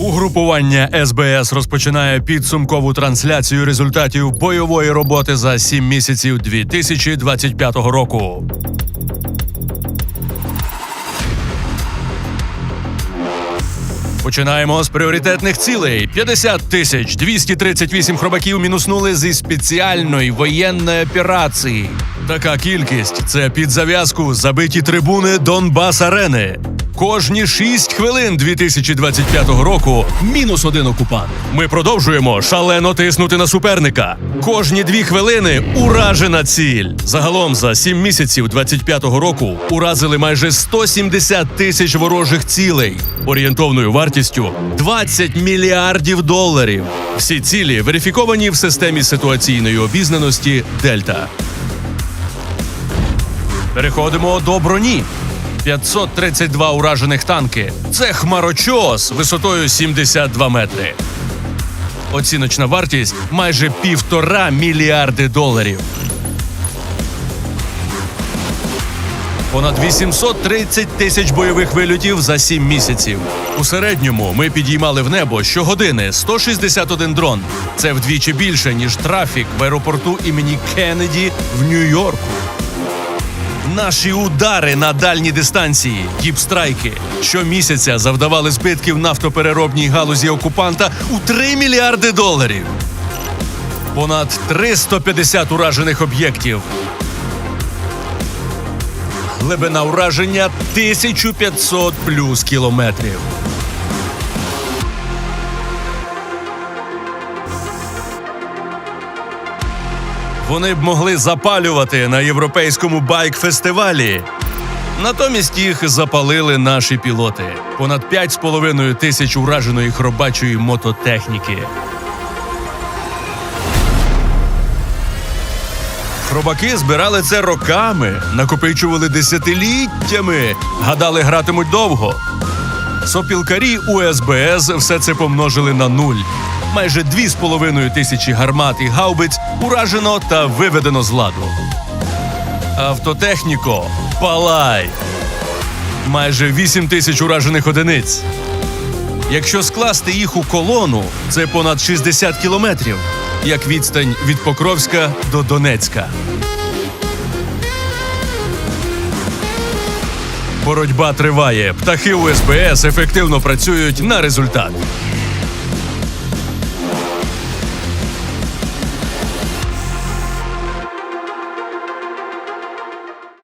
Угрупування СБС розпочинає підсумкову трансляцію результатів бойової роботи за 7 місяців 2025 року. Починаємо з пріоритетних цілей. 50 тисяч 238 хробаків мінуснули зі спеціальної воєнної операції. Така кількість це під зав'язку забиті трибуни Донбас Арени. Кожні 6 хвилин 2025 року мінус один окупант. Ми продовжуємо шалено тиснути на суперника. Кожні дві хвилини уражена ціль. Загалом за 7 місяців 25-го року уразили майже 170 тисяч ворожих цілей орієнтовною вартістю 20 мільярдів доларів. Всі цілі верифіковані в системі ситуаційної обізнаності Дельта. Переходимо до броні. 532 уражених танки. Це хмарочос висотою 72 метри. Оціночна вартість майже півтора мільярди доларів. Понад 830 тисяч бойових вильотів за 7 місяців. У середньому ми підіймали в небо щогодини 161 дрон. Це вдвічі більше ніж трафік в аеропорту імені Кеннеді в Нью-Йорку. Наші удари на дальні дистанції, діпстрайки, щомісяця завдавали збитків нафтопереробній галузі окупанта у 3 мільярди доларів. Понад 350 уражених об'єктів. Глибина ураження 1500 плюс кілометрів. Вони б могли запалювати на європейському байк-фестивалі. Натомість їх запалили наші пілоти. Понад 5,5 тисяч ураженої хробачої мототехніки. Хробаки збирали це роками, накопичували десятиліттями, гадали, гратимуть довго. Сопілкарі УСБС все це помножили на нуль. Майже дві з половиною тисячі гармат і гаубиць уражено та виведено з ладу. Автотехніко, палай! Майже 8 тисяч уражених одиниць. Якщо скласти їх у колону, це понад 60 кілометрів, як відстань від Покровська до Донецька. Боротьба триває. Птахи УСПС ефективно працюють на результат.